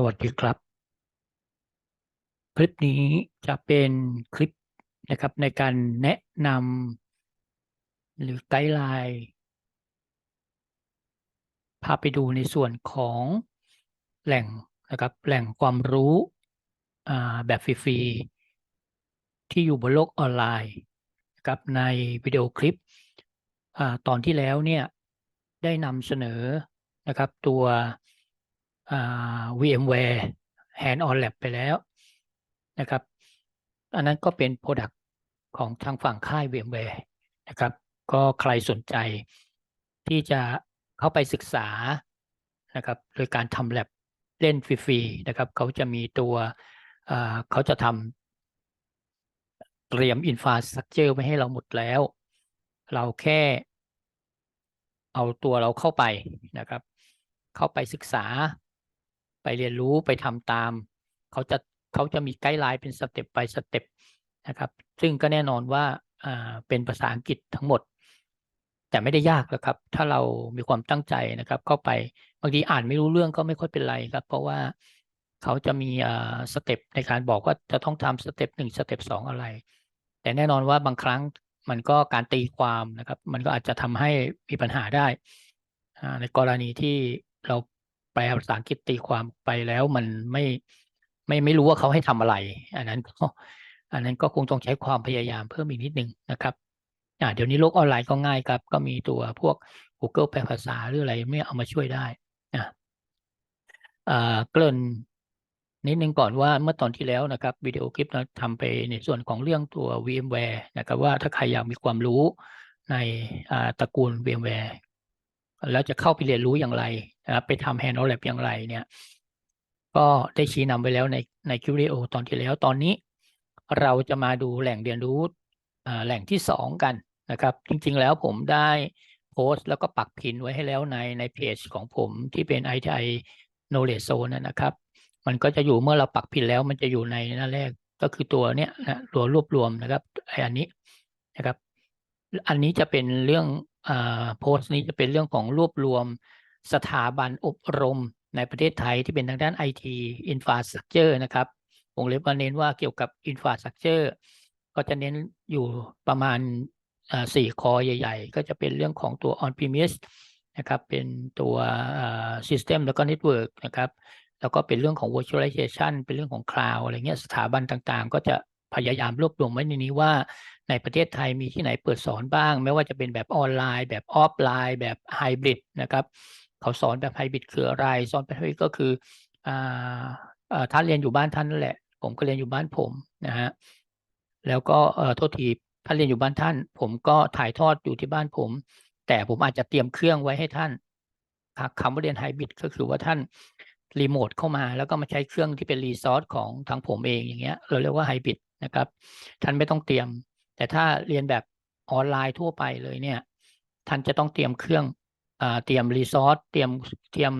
สวัสดีครับ คลิปนี้จะเป็นคลิปนะครับในการแนะนำหรือไกด์ไลน์พาไปดูในส่วนของแหล่งนะครับแหล่งความรู้แบบฟรีๆที่อยู่บนโลกออนไลน์นะครับในวิดีโอคลิปอตอนที่แล้วเนี่ยได้นำเสนอนะครับตัว VMware Hand on Lab ไปแล้วนะครับ อันนั้นก็เป็น Product ของทางฝั่งค่าย VMware นะครับ ก็ใครสนใจที่จะเข้าไปศึกษานะครับโดยการทำ lab เล่นฟรีๆนะครับ เขาจะมีตัวเขาจะทำเตรียม infrastructure ไว้ให้เราหมดแล้ว เราแค่เอาตัวเราเข้าไปนะครับ เข้าไปศึกษา ไปเรียนรู้ไปทำตาม เขาจะเขาจะมีไกด์ไลน์เป็นสเต็ปไปสเต็ปนะครับซึ่งก็แน่นอนว่าเป็นภาษาอังกฤษทั้งหมด แต่ไม่ได้ยากหรอกครับ ถ้าเรามีความตั้งใจนะครับเข้าไปบางทีอ่านไม่รู้เรื่องก็ไม่ค่อยเป็นไรครับ เพราะว่าเขาจะมีอ่าสเต็ปในการบอกว่าจะต้องทำสเต็ปหนึ่งสเต็ปสองอะไร แต่แน่นอนว่าบางครั้งมันก็การตีความนะครับ มันก็อาจจะทำให้มีปัญหาได้ ในกรณีที่เรา ลภาษาอังกฤษตีความไปแล้วมันไม่ไม่ไม่รู้ว่าเขาให้ทำอะไร อันนั้นก็อันนั้นก็คงต้องใช้ความพยายามเพิ่มอีกนิดนึงนะครับอ่าเดี๋ยวนี้โลกออนไลน์ก็ง่ายครับ ก็มีตัวพวก Google แปลภาษาหรืออะไรไม่เอามาช่วยได้อ่าอ่าเกริ่นนิดนึงก่อนว่าเมื่อตอนที่แล้วนะครับวิดีโอคลิปเราทำไปในส่วนของเรื่องตัว VMware นะครับว่าถ้าใครอยากมีความรู้ในตระกูล VMware แล้วจะเข้าไปเรียนรู้อย่างไร นะครับไปทำ Hand on Lab อย่างไรเนี่ย ก็ได้ชี้นำไปแล้วในในคิวิดีโอตอนที่แล้วตอนนี้ เราจะมาดูแหล่งเรียนรู้แหล่งที่สองกันนะครับ จริงๆแล้วผมได้โพสต์แล้วก็ปักพินไว้ให้แล้วในในเพจของผมที่เป็น ITI Knowledge Zone นะครับ มันก็จะอยู่เมื่อเราปักพินแล้วมันจะอยู่ในหน้าแรกก็คือตัวเนี้ยนะตัวรวบรวมนะครับไออันนี้นะครับ อันนี้จะเป็นเรื่องอ่าโพสต์นี้จะเป็นเรื่องของรวบรวม สถาบันอบรมในประเทศไทยที่เป็นทางด้าน IT Infrastructure นะครับวงเล็บว่าเน้นว่าเกี่ยวกับ Infrastructure ก็จะเน้นอยู่ประมาณสี่คอใหญ่ ๆ ก็จะเป็นเรื่องของตัว On Premise นะครับเป็นตัว System แล้วก็ Network นะครับแล้วก็เป็นเรื่องของ virtualization เป็นเรื่องของ cloud อะไรเงี้ยสถาบันต่างๆ ก็จะพยายามรวบรวมไว้ในนี้ว่าในประเทศไทยมีที่ไหนเปิดสอนบ้าง ไม่ว่าจะเป็นแบบออนไลน์ แบบออฟไลน์ แบบไฮบริดนะครับ เขาสอนแบบไฮบริดคืออะไร สอนแบบไฮบริดก็คืออ่าท่านเรียนอยู่บ้านท่านนั่นแหละ ผมก็เรียนอยู่บ้านผมนะฮะแล้วก็เอ่อโทษทีท่านเรียนอยู่บ้านท่าน ผมก็ถ่ายทอดอยู่ที่บ้านผม แต่ผมอาจจะเตรียมเครื่องไว้ให้ท่านคำว่าเรียนไฮบริดก็คือว่าท่านรีโมทเข้ามาแล้วก็มาใช้เครื่องที่เป็นรีซอสของทางผมเองอย่างเงี้ยเราเรียกว่าไฮบริดนะครับ ท่านไม่ต้องเตรียม แต่ถ้าเรียนแบบออนไลน์ทั่วไปเลยเนี่ย ท่านจะต้องเตรียมเครื่อง เตรียมรีซอสเตรียมเตรียม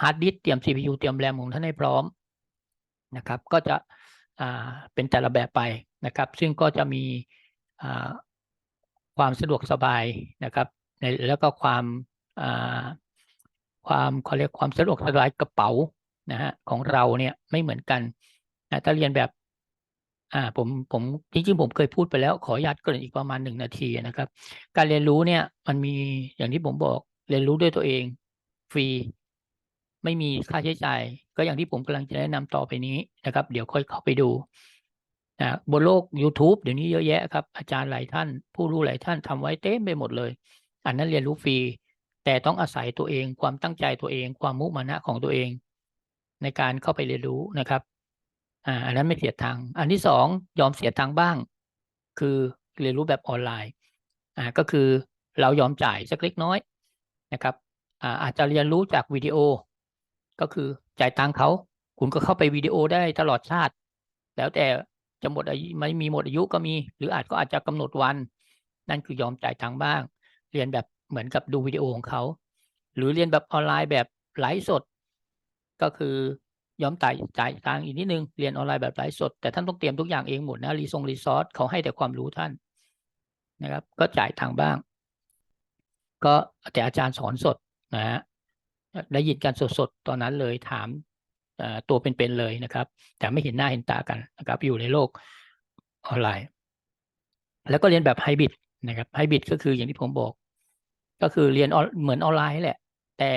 ฮาร์ดดิสเตรียม CPU เตรียมแรมของท่านให้พร้อมนะครับ ก็จะเป็นแต่ละแบบไปนะครับ ซึ่งก็จะมีความสะดวกสบายนะครับในแล้วก็ความความเขาเรียกความสะดวกสบายกระเป๋านะฮะของเราเนี่ยไม่เหมือนกันนะถ้าเรียนแบบ อ่าผมผมจริงๆผมเคยพูดไปแล้วขออนุญาตเกริ่นอีกประมาณหนึ่งนาทีนะครับ การเรียนรู้เนี่ยมันมีอย่างที่ผมบอกเรียนรู้ด้วยตัวเอง ฟรี ไม่มีค่าใช้จ่าย ก็อย่างที่ผมกำลังจะแนะนำต่อไปนี้นะครับ เดี๋ยวค่อยเข้าไปดูนะบนโลก YouTube เดี๋ยวนี้เยอะแยะครับ อาจารย์หลายท่าน ผู้รู้หลายท่านทำไว้เต็มไปหมดเลย อันนั้นเรียนรู้ฟรี แต่ต้องอาศัยตัวเอง ความตั้งใจตัวเอง ความมุมานะของตัวเอง ในการเข้าไปเรียนรู้นะครับ อ่าอันนั้นไม่เสียตังค์อันที่สองยอมเสียตังค์บ้าง คือเรียนรู้แบบออนไลน์อ่าก็คือเรายอมจ่ายสักเล็กน้อยนะครับอ่าอาจจะเรียนรู้จากวิดีโอ ก็คือจ่ายตังค์เขาคุณก็เข้าไปวิดีโอได้ตลอดชาติ แล้วแต่จะหมดอายุไม่มีหมดอายุก็มี หรืออาจก็อาจจะกำหนดวัน นั่นคือยอมจ่ายตังค์บ้าง เรียนแบบเหมือนกับดูวิดีโอของเขา หรือเรียนแบบออนไลน์แบบไลฟ์สด ก็คือ ยอมจ่ายจ่ายตังอีกนิดนึงเรียนออนไลน์แบบไลฟ์สด แต่ท่านต้องเตรียมทุกอย่างเองหมดนะรีซงรีซอสเขาให้แต่ความรู้ท่านนะครับ ก็จ่ายตังบ้าง ก็แต่อาจารย์สอนสดนะฮะได้ยินกันสดๆตอนนั้นเลยถามตัวเป็นๆเลยนะครับ แต่ไม่เห็นหน้าเห็นตากันนะครับ อยู่ในโลกออนไลน์ แล้วก็เรียนแบบไฮบริดนะครับไฮบริดก็คืออย่างที่ผมบอก ก็คือเรียนเหมือนออนไลน์แหละ แต่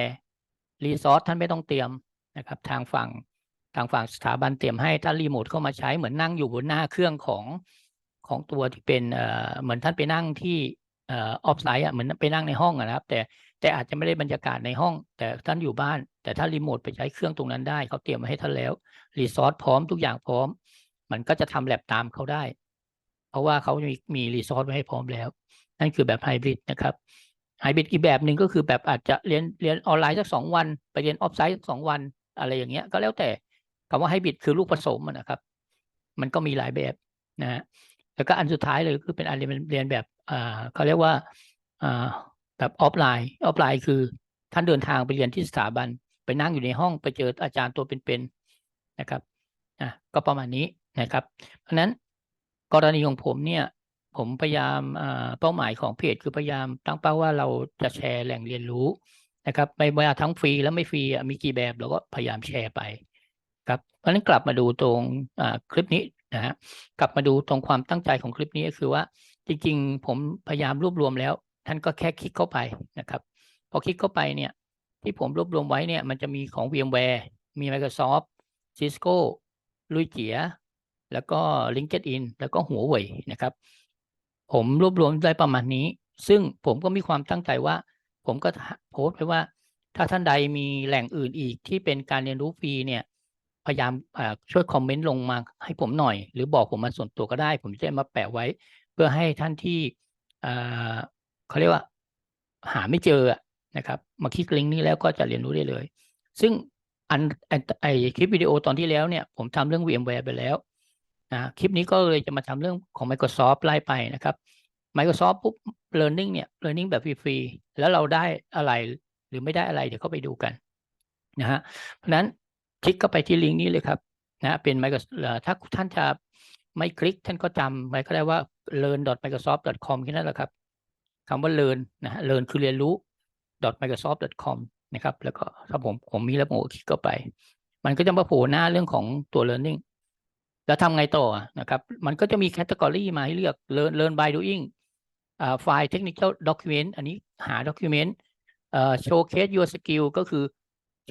รีซอสท่านไม่ต้องเตรียมนะครับ ทางฝั่ง ทางฝั่งสถาบันเตรียมให้ท่านรีโมทเข้ามาใช้เหมือนนั่งอยู่บนหน้าเครื่องของของตัวที่เป็นเหมือนท่านไปนั่งที่ออฟไซต์อะเหมือนไปนั่งในห้องอะนะครับ แต่แต่อาจจะไม่ได้บรรยากาศในห้อง แต่ท่านอยู่บ้าน แต่ถ้ารีโมทไปใช้เครื่องตรงนั้นได้เขาเตรียมมาให้ท่านแล้วรีซอสพร้อมทุกอย่างพร้อม มันก็จะทำแลบตามเขาได้ เพราะว่าเขามีมีรีซอสไว้ให้พร้อมแล้ว นั่นคือแบบไฮบริดนะครับไฮบริดอีกแบบหนึ่งก็คือแบบอาจจะเรียนเรียนออนไลน์สักสองวัน ไปเรียนออฟไซต์สักสองวัน อะไรอย่างเงี้ยก็แล้วแต่ คำว่าไฮบริดคือลูกผสมนะครับ มันก็มีหลายแบบนะฮะแล้วก็อันสุดท้ายเลยคือเป็นอันเรียนเรียนแบบเขาเรียกว่าแบบออฟไลน์ออฟไลน์คือท่านเดินทางไปเรียนที่สถาบัน ไปนั่งอยู่ในห้องไปเจออาจารย์ตัวเป็นๆนะครับอะก็ประมาณนี้นะครับ เพราะนั้นกรณีของผมเนี่ยผมพยายามเป้าหมายของเพจคือพยายามตั้งเป้าว่าเราจะแชร์แหล่งเรียนรู้นะครับไม่ว่าทั้งฟรีและไม่ฟรีมีกี่แบบเราก็พยายามแชร์ไป ครับเพราะฉะนั้นกลับมาดูตรงคลิปนี้นะฮะกลับมาดูตรงความตั้งใจของคลิปนี้ก็คือว่าจริงๆ ผมพยายามรวบรวมแล้ว ท่านก็แค่คลิกเข้าไปนะครับพอคลิกเข้าไปเนี่ยที่ผมรวบรวมไว้เนี่ยมันจะมีของ VMware มี Microsoft Cisco ลุยเจีย แล้วก็ LinkedIn แล้วก็หัวเว่ยนะครับ ผมรวบรวมได้ประมาณนี้ ซึ่งผมก็มีความตั้งใจว่า ผมก็โพสต์ไปว่า ถ้าท่านใดมีแหล่งอื่นอีกที่เป็นการเรียนรู้ฟรีเนี่ย ยายามช่วยคอมเมนต์ลงมาให้ผมหน่อย หรือบอกผมมาส่วนตัวก็ได้ ผมจะมาแปะไว้ เพื่อให้ท่านที่เขาเรียกว่า หาไม่เจอนะครับ มาคลิกลิงก์นี้แล้วก็จะเรียนรู้ได้เลย ซึ่งอันไอคลิปวิดีโอตอนที่แล้วเนี่ยผมทำเรื่อง VMware ไปแล้วนะคลิปนี้ก็เลยจะมาทำเรื่องของ Microsoft ไล่ไปนะครับ Microsoft ปุ๊บ Learning เนี่ย Learning แบบฟรีๆแล้วเราได้อะไรหรือไม่ได้อะไรเดี๋ยวเข้าไปดูกันนะฮะเพราะฉะนั้น คลิกเข้าไปที่ลิงก์นี้เลยครับนะเป็น Microsoft ถ้าท่านจะไม่คลิกท่านก็จำไว้ก็ได้ว่า learn.microsoft.com แค่นั้นแหละครับคำว่า learn นะฮะ learn คือเรียนรู้ .microsoft.com นะครับ แล้วก็ถ้าผมผมมีแล้วผมก็คลิกเข้าไป มันก็จะมาโผล่หน้าเรื่องของตัว learning แล้วทำไงต่อนะครับ มันก็จะมีแคตตากรีมาให้เลือก learn learn by doing อ่าไฟล์ technical document อันนี้หา document เอ่อ showcase your skill ก็คือ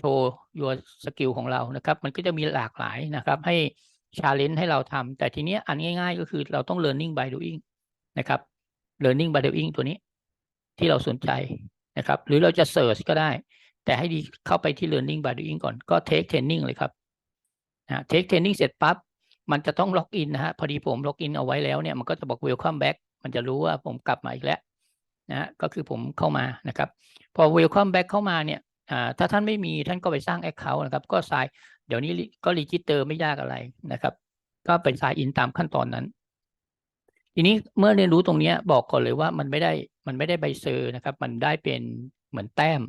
โชว์ your skill ของเรานะครับ มันก็จะมีหลากหลายนะครับ ให้ challenge ให้เราทำแต่ทีเนี้ยอันง่าย ๆ ก็คือเราต้อง learning by doing นะครับ learning by doing ตัวนี้ ที่เราสนใจนะครับ หรือเราจะ search ก็ได้ แต่ให้ดีเข้าไปที่ learning by doing ก่อนก็ take training เลยครับนะ take training เสร็จปั๊บมันจะต้องล็อกอินนะฮะพอดีผมล็อกอินเอาไว้แล้วเนี่ยมันก็จะบอก welcome back มันจะรู้ว่าผมกลับมาอีกแล้วนะก็คือผมเข้ามานะครับ พอ welcome back เข้ามาเนี่ย ถ้าท่านไม่มีท่านก็ไปสร้าง account นะครับ ก็สายเดี๋ยวนี้ก็รีจิสเตอร์ไม่ยากอะไรนะครับ ก็เป็นสายอินตามขั้นตอนนั้น ทีนี้เมื่อเรียนรู้ตรงเนี้ยบอกก่อนเลยว่ามันไม่ได้มันไม่ได้ใบเซอร์นะครับ มันได้เป็นเหมือนแต้ม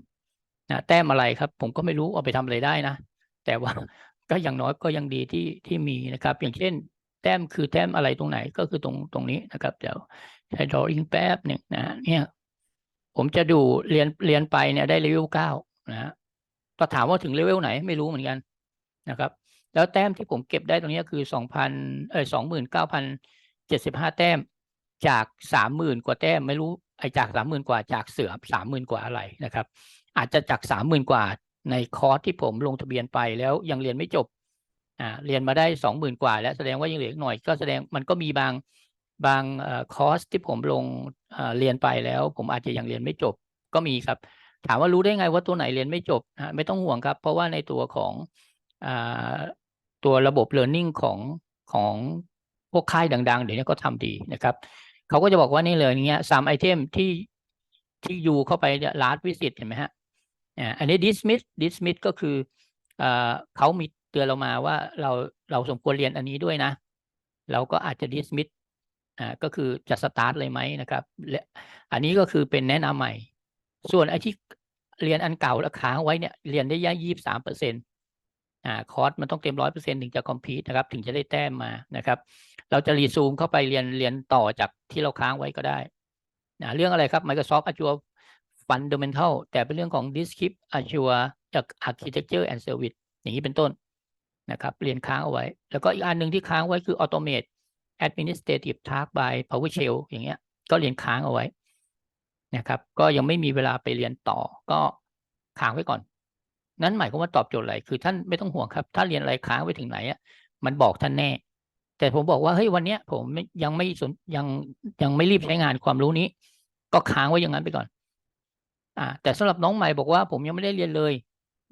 นะแต้มอะไรครับ ผมก็ไม่รู้เอาไปทำอะไรได้นะ แต่ว่าก็อย่างน้อยก็ยังดีที่ที่มีนะครับ อย่างเช่น แต้มคือแต้มอะไรตรงไหนก็คือตรงตรงนี้นะครับเดี๋ยวใช้ drawing แป๊บหนึ่งนะเนี่ยผมจะดูเรียนเรียนไปเนี่ยได้เลเวลเก้า นะฮะก็ถามว่าถึงเลเวลไหนไม่รู้เหมือนกันนะครับ แล้วแต้มที่ผมเก็บได้ตรงนี้คือสองพันเออสองหมื่นเก้าพันเจ็ดสิบห้าแต้มจากสามหมื่นกว่าแต้มไม่รู้ไอจากสามหมื่นกว่าจากเสือสามหมื่นกว่าอะไรนะครับ อาจจะจากสามหมื่นกว่าในคอร์สที่ผมลงทะเบียนไปแล้วยังเรียนไม่จบอ่าเรียนมาได้สองหมื่นกว่า แล้วแสดงว่ายังเหลือหน่อยก็แสดงมันก็มีบางบางคอร์สที่ผมลงเรียนไปแล้ว ผมอาจจะยังเรียนไม่จบก็มีครับ ถามว่ารู้ได้ไงว่าตัวไหนเรียนไม่จบนะไม่ต้องห่วงครับ เพราะว่าในตัวของอตัวระบบ learning ของของพวกค่ายดัง ๆ เดี๋ยวนี้ก็ทำดีนะครับ เขาก็จะบอกว่านี่เลยอย่างเงี้ยสามไอเทมที่ที่ยูเข้าไปเนี่ย last visit เห็นไหมฮะอันนี้ dismiss dismiss ก็คือเอ่อเขามีเตือนเรามาว่าเราเราสมควรเรียนอันนี้ด้วยนะ เราก็อาจจะ dismiss ก็คือจะ start เลยไหมนะครับและอันนี้ก็คือเป็นแนะนำใหม่ ส่วนไอ้ที่เรียนอันเก่าแล้วค้างไว้เนี่ยเรียนได้ย่ยี่สามเปอร์เซ็นต์อ่าคอร์สมันต้องเต็มร้อยเปอร์เซ็นต์ถึงจะคอมพีทนะครับ ถึงจะได้แต้มมานะครับ เราจะรีซูมเข้าไปเรียนเรียนต่อจากที่เราค้างไว้ก็ได้นะเรื่องอะไรครับ Microsoft Azure fundamental แต่เป็นเรื่องของ descript assure architecture and service อย่างนี้เป็นต้นนะครับเรียนค้างเอาไว้ แล้วก็อีกอันหนึ่งที่ค้างไว้คือ automate administrative task by PowerShell อย่างเงี้ยก็เรียนค้างเอาไว้ นะครับ ก็ยังไม่มีเวลาไปเรียนต่อ ก็ค้างไว้ก่อน นั้นหมายความว่าตอบโจทย์อะไร คือท่านไม่ต้องห่วงครับ ถ้าเรียนอะไรค้างไว้ถึงไหนอะ มันบอกท่านแน่ แต่ผมบอกว่าเฮ้ยวันเนี้ย ผมยังไม่สนยังยังไม่รีบใช้งานความรู้นี้ ก็ค้างไว้อย่างนั้นไปก่อน อ่า แต่สำหรับน้องใหม่บอกว่าผมยังไม่ได้เรียนเลย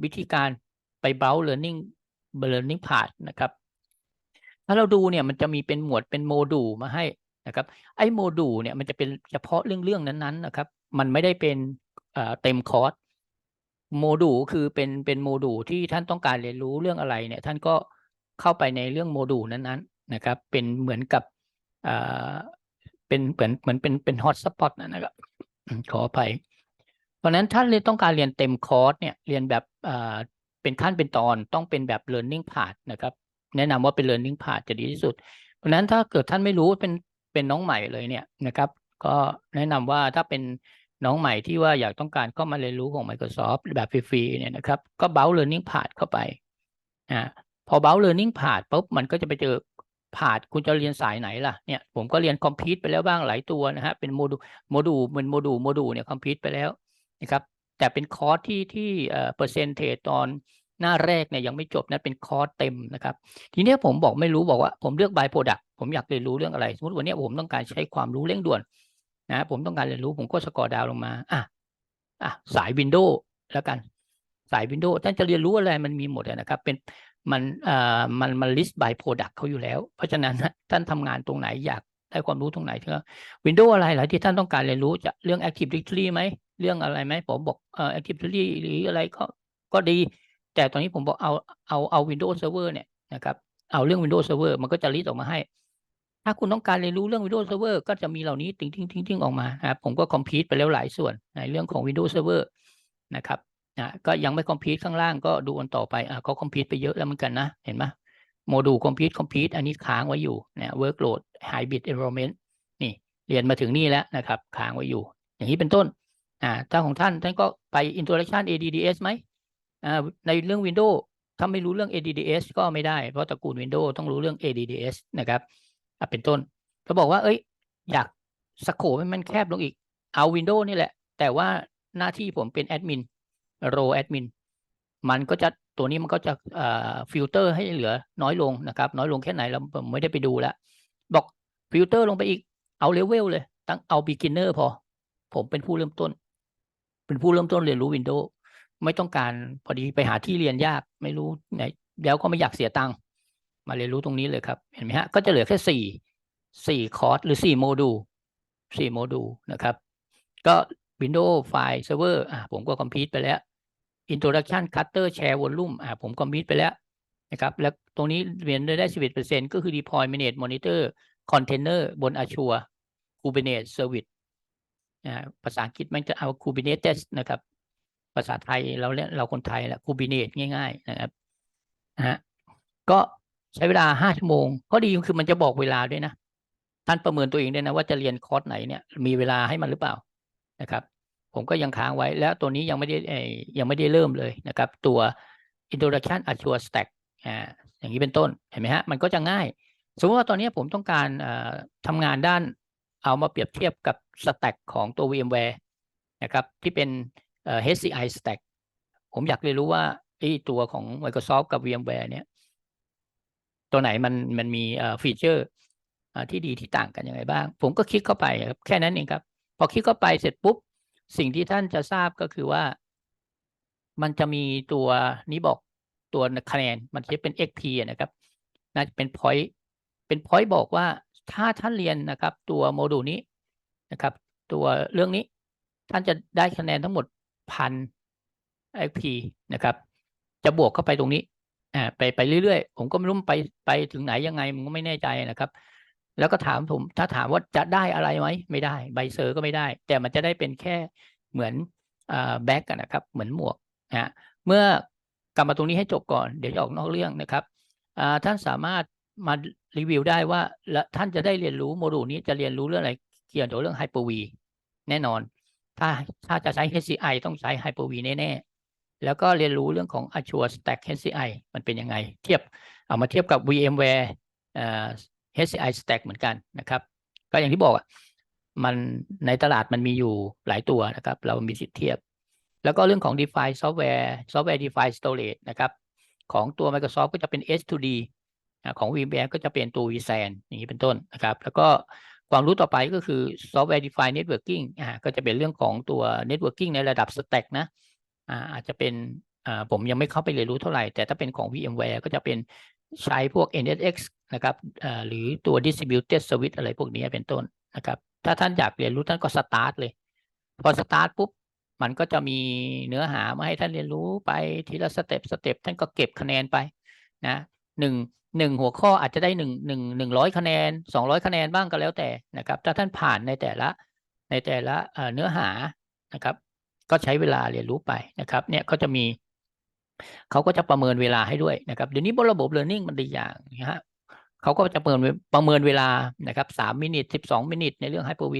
วิธีการไป browse learning learning path นะครับ ถ้าเราดูเนี่ยมันจะมีเป็นหมวดเป็นโมดูลมาให้ นะครับไอ้โมดูลเนี่ยมันจะเป็นเฉพาะเรื่องเรื่องนั้นๆนะครับ มันไม่ได้เป็นเต็มคอร์สโมดูลคือเป็นเป็นโมดูลที่ท่านต้องการเรียนรู้เรื่องอะไรเนี่ยท่านก็เข้าไปในเรื่องโมดูลนั้นๆนะครับ เป็นเหมือนกับเป็นเหมือนเหมือนเป็นเป็นฮอตสปอตนะครับขออภัย เพราะนั้นถ้าเรียนต้องการเรียนเต็มคอร์สเนี่ยเรียนแบบเป็นขั้นเป็นตอนต้องเป็นแบบ learning path นะครับ แนะนำว่าเป็น learning path จะดีที่สุด เพราะฉะนั้นถ้าเกิดท่านไม่รู้เป็น เป็นน้องใหม่เลยเนี่ยนะครับ ก็แนะนำว่าถ้าเป็นน้องใหม่ที่ว่าอยากต้องการก็มาเรียนรู้ของ Microsoft แบบฟรีๆเนี่ยนะครับก็ browse learning path เข้าไปอ่าพอ browse learning path ปุ๊บมันก็จะไปเจอ path คุณจะเรียนสายไหนล่ะเนี่ยผมก็เรียน complete ไปแล้วบ้างหลายตัวนะฮะเป็นโมดูลโมดูลเป็นโมดูลโมดูลเนี่ย complete ไปแล้วนะครับแต่เป็นคอร์สที่ที่เอ่อเปอร์เซ็นเทตอนหน้าแรกเนี่ยยังไม่จบนะเป็นคอร์สเต็มนะครับ ทีนี้ผมบอกไม่รู้บอกว่าผมเลือก by product ผมอยากเรียนรู้เรื่องอะไร สมมติวันนี้ผมต้องการใช้ความรู้เร่งด่วนนะผมต้องการเรียนรู้ผมก็สกอร์ดาวลงมาอะอะสายวินโดว์แล้วกันสายวินโดว์ท่านจะเรียนรู้อะไรมันมีหมดนะครับ เป็นมันเอ่อมันมัน list by product เขาอยู่แล้ว เพราะฉะนั้นท่านทำงานตรงไหนอยากได้ความรู้ตรงไหนเถอะวินโดว์อะไรหลายที่ท่านต้องการเรียนรู้จะเรื่อง Active Directory ไหมเรื่องอะไรไหมผมบอกเอ่อ Active Directory หรืออะไรก็ก็ดี แต่ตอนนี้ผมบอกเอาเอาเอา Windows Server เนี่ยนะครับเอาเรื่อง Windows Server มันก็จะลิสต์ออกมาให้ ถ้าคุณต้องการเรียนรู้เรื่อง Windows Server ก็จะมีเหล่านี้ติ้งติ้งติ้งติ้งออกมาครับผมก็คอมพิวต์ไปแล้วหลายส่วนในเรื่องของ Windows Server นะครับนะก็ยังไม่คอมพิวต์ข้างล่างก็ดูกันต่อไปอะก็คอมพิวต์ไปเยอะแล้วเหมือนกันนะ เห็นไหมโมดูลคอมพิวต์คอมพิวต์อันนี้ค้างไว้อยู่นะ workload hybrid environment นี่เรียนมาถึงนี่แล้วนะครับค้างไว้อยู่ อย่างนี้เป็นต้นอ่าถ้าของท่านท่านก็ไป introduction ADDS ไหมอ่าในเรื่อง Windows ถ้าไม่รู้เรื่อง ADDS ก็ไม่ได้เพราะตระกูล Windows ต้องรู้เรื่อง ADDS นะครับ อะเป็นต้นเขาบอกว่าเอ้ย อยากสโคปให้มันแคบลงอีก เอา Windows นี่แหละ แต่ว่าหน้าที่ผมเป็นแอดมินโรแอดมินมันก็จะตัวนี้มันก็จะเอ่อฟิลเตอร์ให้เหลือน้อยลงนะครับ น้อยลงแค่ไหนเราไม่ได้ไปดูแล้วบอกฟิลเตอร์ลงไปอีกเอาเลเวลเลย ตั้งเอา beginner พอ ผมเป็นผู้เริ่มต้น เป็นผู้เริ่มต้นเรียนรู้ Windows ไม่ต้องการพอดีไปหาที่เรียนยากไม่รู้ไหนแล้วก็ไม่อยากเสียตังค์ มาเรียนรู้ตรงนี้เลยครับ เห็นไหมฮะ ก็จะเหลือแค่สี่สี่คอร์สหรือสี่โมดูลสี่โมดูลนะครับ ก็ Windows File Server อะผมก็คอมพิวต์ไปแล้ว Introduction Cutter Share Volume อะผมคอมพิวต์ไปแล้วนะครับ แล้วตรงนี้เรียนได้สิบเอ็ดเปอร์เซ็นก็คือ Deploy Manage Monitor Container บน Azure Kubernetes Service อ่าภาษาอังกฤษมันจะเอา Kubernetes นะครับ ภาษาไทยเราเรียกเราคนไทยแหละคูบิเนตง่าย ๆ นะครับนะฮะก็ ใช้เวลาห้าชั่วโมงข้อดีคือมันจะบอกเวลาด้วยนะ ท่านประเมินตัวเองด้วยนะว่าจะเรียนคอร์สไหนเนี่ยมีเวลาให้มันหรือเปล่านะครับ ผมก็ยังค้างไว้แล้วตัวนี้ยังไม่ได้ยังไม่ได้เริ่มเลยนะครับ ตัว introduction Azure Stack อ่าอย่างนี้เป็นต้นเห็นไหมฮะมันก็จะง่าย สมมติว่าตอนนี้ผมต้องการทำงานด้านเอามาเปรียบเทียบกับ Stack ของตัว VMware นะครับที่เป็น HCI Stack ผมอยากเรียนรู้ว่าไอ้ตัวของ Microsoft กับ VMware เนี่ย ตัวไหนมันมันมีฟีเจอร์ที่ดีที่ต่างกันยังไงบ้าง ผมก็คลิกเข้าไปครับแค่นั้นเองครับ พอคลิกเข้าไปเสร็จปุ๊บ สิ่งที่ท่านจะทราบก็คือว่า มันจะมีตัวนี้บอกตัวคะแนนมันจะเป็น XP นะครับน่าจะเป็น point เป็น point บอกว่าถ้าท่านเรียนนะครับ ตัวโมดูลนี้นะครับ ตัวเรื่องนี้ ท่านจะได้คะแนนทั้งหมดพัน XP นะครับ จะบวกเข้าไปตรงนี้ อ่าไปไปเรื่อยๆ ผมก็ไม่รู้ไปไปถึงไหนยังไงผมก็ไม่แน่ใจนะครับ แล้วก็ถามผมถ้าถามว่าจะได้อะไรไหมไม่ได้ ใบเซอร์ก็ไม่ได้ แต่มันจะได้เป็นแค่เหมือนอ่าแบ็กนะครับ เหมือนหมวกนะฮะเมื่อกลับมาตรงนี้ให้จบก่อนเดี๋ยวจะออกนอกเรื่องนะครับอ่าท่านสามารถมารีวิวได้ว่าท่านจะได้เรียนรู้โมดูลนี้จะเรียนรู้เรื่องอะไรเกี่ยวกับเรื่อง Hyper-V แน่นอน ถ้าถ้าจะใช้ HCI ต้องใช้ Hyper-V แน่ๆ แล้วก็เรียนรู้เรื่องของ Azure Stack HCI มันเป็นยังไง เทียบเอามาเทียบกับ VMware HCI Stack เหมือนกันนะครับ ก็อย่างที่บอกอะมันในตลาดมันมีอยู่หลายตัวนะครับ เรามีสิทธิ์เทียบ แล้วก็เรื่องของ DeFi Software Software DeFi Storage นะครับ ของตัว Microsoft ก็จะเป็น S2D ของ VMware ก็จะเป็นตัว vSAN อย่างนี้เป็นต้นนะครับ แล้วก็ความรู้ต่อไปก็คือ Software Defined Networking อ่าก็จะเป็นเรื่องของตัว Networking ในระดับ Stack นะ อาจจะเป็นผมยังไม่เข้าไปเรียนรู้เท่าไหร่ แต่ถ้าเป็นของ VMware ก็จะเป็นใช้พวก NSX นะครับหรือตัว Distributed Service อะไรพวกนี้เป็นต้นนะครับ ถ้าท่านอยากเรียนรู้ท่านก็สตาร์ทเลย พอสตาร์ทปุ๊บ มันก็จะมีเนื้อหามาให้ท่านเรียนรู้ไปทีละสเต็ปสเต็ปท่านก็เก็บคะแนนไปนะหนึ่งหนึ่งหัวข้ออาจจะได้หนึ่งหนึ่งหนึ่งร้อยคะแนนสองร้อยคะแนนบ้างก็แล้วแต่นะครับ ถ้าท่านผ่านในแต่ละในแต่ละเนื้อหานะครับ ก็ใช้เวลาเรียนรู้ไปนะครับ เนี่ยก็จะมีเขาก็จะประเมินเวลาให้ด้วยนะครับเดี๋ยวนี้บนระบบ learning มันดีอย่างนะฮะเขาก็จะประเมินประเมินเวลานะครับสามมินิสิบสองมินิในเรื่อง Hyper-V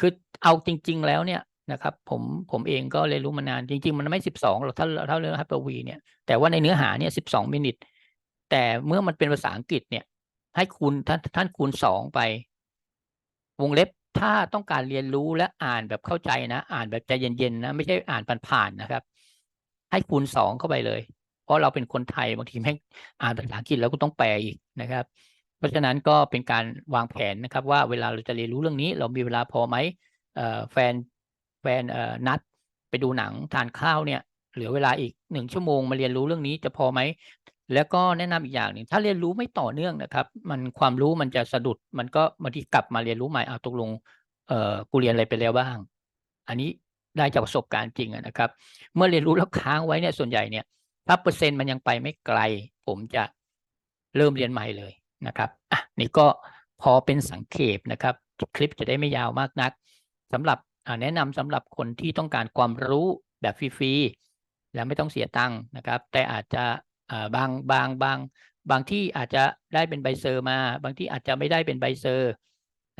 คือเอาจริง ๆ แล้วเนี่ยนะครับผมผมเองก็เรียนรู้มานานจริง ๆ มันไม่สิบสองหรอกถ้าถ้าเรื่อง Hyper-V เนี่ยแต่ว่าในเนื้อหาเนี่ยสิบสองมินิแต่เมื่อมันเป็นภาษาอังกฤษเนี่ย ให้คูณท่านท่านคูณสองไป วงเล็บ ถ้าต้องการเรียนรู้และอ่านแบบเข้าใจนะ อ่านแบบใจเย็นๆนะ ไม่ใช่อ่านผ่านๆนะครับ ให้คูณสองเข้าไปเลย เพราะเราเป็นคนไทยบางทีแม่งอ่านภาษาอังกฤษแล้วก็ต้องแปลอีกนะครับ เพราะฉะนั้นก็เป็นการวางแผนนะครับ ว่าเวลาเราจะเรียนรู้เรื่องนี้ เรามีเวลาพอไหมแฟนแฟนนัดไปดูหนังทานข้าวเนี่ย เหลือเวลาอีกหนึ่งชั่วโมงมาเรียนรู้เรื่องนี้จะพอไหม แล้วก็แนะนำอีกอย่างหนึ่งถ้าเรียนรู้ไม่ต่อเนื่องนะครับ มันความรู้มันจะสะดุด มันก็บางทีกลับมาเรียนรู้ใหม่เอาตกลงเอ่อกูเรียนอะไรไปแล้วบ้าง อันนี้ได้จากประสบการณ์จริงนะครับ เมื่อเรียนรู้แล้วค้างไว้เนี่ยส่วนใหญ่เนี่ยถ้าเปอร์เซ็นต์มันยังไปไม่ไกล ผมจะเริ่มเรียนใหม่เลยนะครับอะนี่ก็พอเป็นสังเขปนะครับ คลิปจะได้ไม่ยาวมากนักสำหรับแนะนำสำหรับคนที่ต้องการความรู้แบบฟรีๆและไม่ต้องเสียตังค์นะครับ แต่อาจจะ บางบางบางบางที่อาจจะได้เป็นใบเซอร์มา บางที่อาจจะไม่ได้เป็นใบเซอร์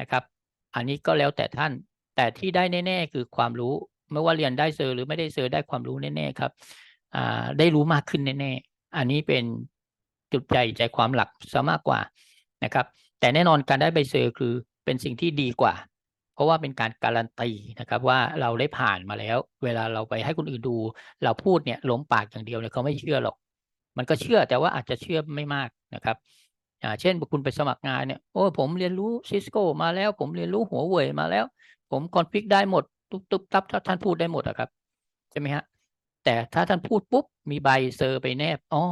นะครับ อันนี้ก็แล้วแต่ท่าน แต่ที่ได้แน่ ๆ คือความรู้ ไม่ว่าเรียนได้เซอร์หรือไม่ได้เซอร์ได้ความรู้แน่ๆครับอ่าได้รู้มากขึ้นแน่ๆ อันนี้เป็นจุดใจใจความหลักซะมากกว่านะครับ แต่แน่นอนการได้ใบเซอร์คือเป็นสิ่งที่ดีกว่า เพราะว่าเป็นการการันตีนะครับว่าเราได้ผ่านมาแล้ว เวลาเราไปให้คนอื่นดู เราพูดเนี่ยล้มปากอย่างเดียวเนี่ยเขาไม่เชื่อหรอก มันก็เชื่อแต่ว่าอาจจะเชื่อไม่มากนะครับอ่าเช่นคุณไปสมัครงานเนี่ยโอ้ผมเรียนรู้ซิสโกมาแล้ว ผมเรียนรู้หัวเว่ยมาแล้ว ผมคอนฟิกได้หมดตุ๊บตุ๊บตับท่านพูดได้หมดอะครับใช่ไหมฮะแต่ถ้าท่านพูดปุ๊บมีใบเซอร์ไปแนบอ๋อ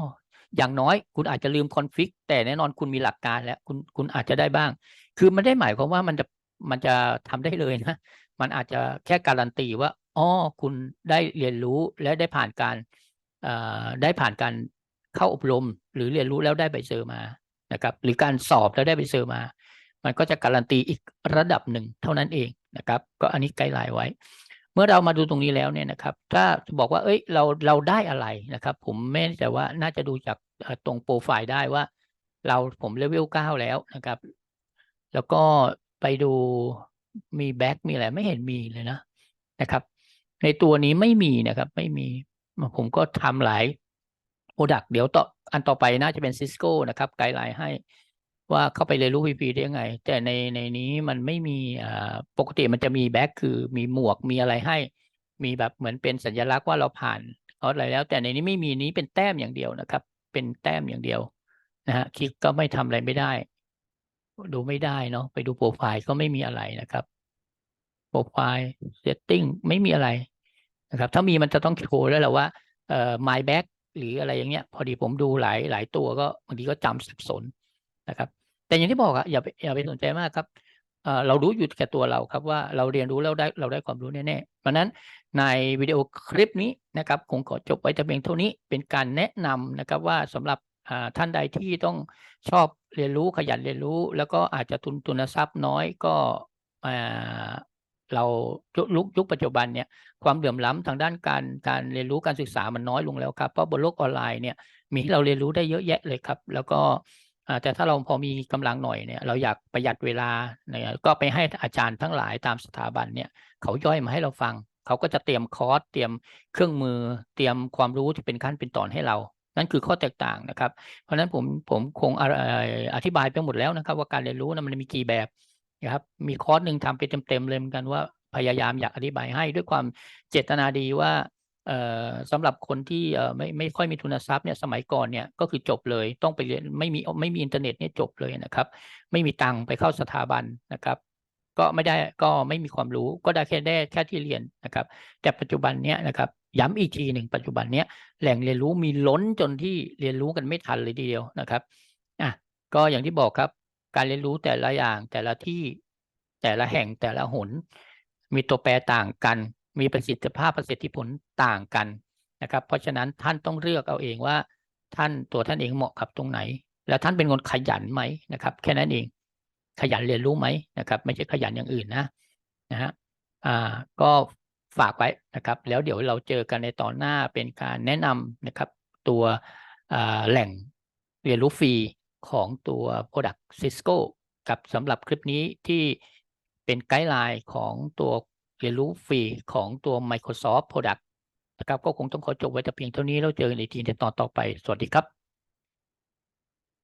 อย่างน้อยคุณอาจจะลืมคอนฟิกแต่แน่นอนคุณมีหลักการแล้วคุณคุณอาจจะได้บ้าง คือมันได้หมายความว่ามันจะมันจะทำได้เลยนะ มันอาจจะแค่การันตีว่าอ๋อคุณได้เรียนรู้และได้ผ่านการอ่อได้ผ่านการ เข้าอบรม หรือเรียนรู้แล้วได้ใบเซอร์มานะครับ หรือการสอบแล้วได้ใบเซอร์มา มันก็จะการันตีอีกระดับหนึ่งเท่านั้นเองนะครับ ก็อันนี้ไกด์ไลน์ไว้ เมื่อเรามาดูตรงนี้แล้วเนี่ยนะครับ ถ้าบอกว่าเอ้ยเราเราได้อะไรนะครับ ผมไม่แน่ว่าน่าจะดูจากตรงโปรไฟล์ได้ว่า เราผมเลเวลเก้าแล้วนะครับ แล้วก็ไปดูมีแบ็กมีอะไรไม่เห็นมีเลยนะนะครับ ในตัวนี้ไม่มีนะครับ ไม่มีผมก็ทำหลาย โปรดักเดี๋ยวต่ออันต่อไปน่าจะเป็นซิสโก้นะครับไกด์ไลน์ให้ว่าเข้าไปเรียนรู้ VP ได้ยังไง แต่ในในนี้มันไม่มีอ่าปกติมันจะมีแบ็กคือมีหมวกมีอะไรให้ มีแบบเหมือนเป็นสัญลักษณ์ว่าเราผ่านอะไรแล้ว แต่ในนี้ไม่มีนี้เป็นแต้มอย่างเดียวนะครับ เป็นแต้มอย่างเดียวนะฮะคลิกก็ไม่ทำอะไรไม่ได้ ดูไม่ได้เนาะไปดูโปรไฟล์ก็ไม่มีอะไรนะครับโปรไฟล์ setting ไม่มีอะไรนะครับ ถ้ามีมันจะต้องโชว์แล้วแหละว่าเอ่อ my back หรืออะไรอย่างเงี้ย พอดีผมดูหลายหลายตัวก็บางทีก็จำสับสนนะครับ แต่อย่างที่บอกอะอย่าไปอย่าไปสนใจมากครับเรารู้อยู่แก่ตัวเราครับว่าเราเรียนรู้แล้วได้เราได้ความรู้แน่ๆเพราะนั้นในวิดีโอคลิปนี้นะครับคงขอจบไว้แต่เพียงเท่านี้เป็นการแนะนำนะครับว่าสำหรับท่านใดที่ต้องชอบเรียนรู้ขยันเรียนรู้ แล้วก็อาจจะทุนทุนทรัพย์น้อยก็ เรายุคยุคปัจจุบันเนี่ยความเหลื่อมล้ำทางด้านการการเรียนรู้การศึกษามันน้อยลงแล้วครับเพราะบนโลกออนไลน์เนี่ยมีให้เราเรียนรู้ได้เยอะแยะเลยครับ แล้วก็แต่ถ้าเราพอมีกำลังหน่อยเนี่ยเราอยากประหยัดเวลาเนี่ยก็ไปให้อาจารย์ทั้งหลายตามสถาบันเนี่ยเขาย่อยมาให้เราฟัง เขาก็จะเตรียมคอร์สเตรียมเครื่องมือ เตรียมความรู้ที่เป็นขั้นเป็นตอนให้เรา นั่นคือข้อแตกต่างนะครับ เพราะฉะนั้นผมผมคงอออธิบายไปหมดแล้วนะครับ ว่าการเรียนรู้นะมันมีกี่แบบ นะครับมีคอร์สหนึ่งทำไปเต็มๆเลยเหมือนกันว่าพยายามอยากอธิบายให้ด้วยความเจตนาดีว่าเอ่อสำหรับคนที่ไม่ไม่ค่อยมีทุนทรัพย์เนี่ยสมัยก่อนเนี่ยก็คือจบเลยต้องไปเรียนไม่มีไม่มีอินเทอร์เน็ตเนี่ยจบเลยนะครับ ไม่มีตังค์ไปเข้าสถาบันนะครับ ก็ไม่ได้ก็ไม่มีความรู้ก็ได้แค่ได้แค่ที่เรียนนะครับ แต่ปัจจุบันเนี้ยนะครับย้ำอีกทีหนึ่งปัจจุบันเนี้ยแหล่งเรียนรู้มีล้นจนที่เรียนรู้กันไม่ทันเลยทีเดียวนะครับอะก็อย่างที่บอกครับ การเรียนรู้แต่ละอย่างแต่ละที่แต่ละแห่งแต่ละหน มีตัวแปรต่างกัน มีประสิทธิภาพประสิทธิผลต่างกันนะครับ เพราะฉะนั้นท่านต้องเลือกเอาเองว่า ท่านตัวท่านเองเหมาะกับตรงไหน แล้วท่านเป็นคนขยันไหมนะครับ แค่นั้นเอง ขยันเรียนรู้ไหมนะครับ ไม่ใช่ขยันอย่างอื่นนะนะฮะอ่าก็ฝากไว้นะครับ แล้วเดี๋ยวเราเจอกันในตอนหน้าเป็นการแนะนำนะครับ ตัวอ่าแหล่งเรียนรู้ฟรี ของตัว Product Cisco กับสำหรับคลิปนี้ที่เป็นไกด์ไลน์ของตัวเรียนรู้ฟรีของตัว Microsoft Product นะครับก็คงต้องขอจบไว้แต่เพียงเท่านี้แล้วเจอกันอีกทีในตอนต่อไป สวัสดีครับ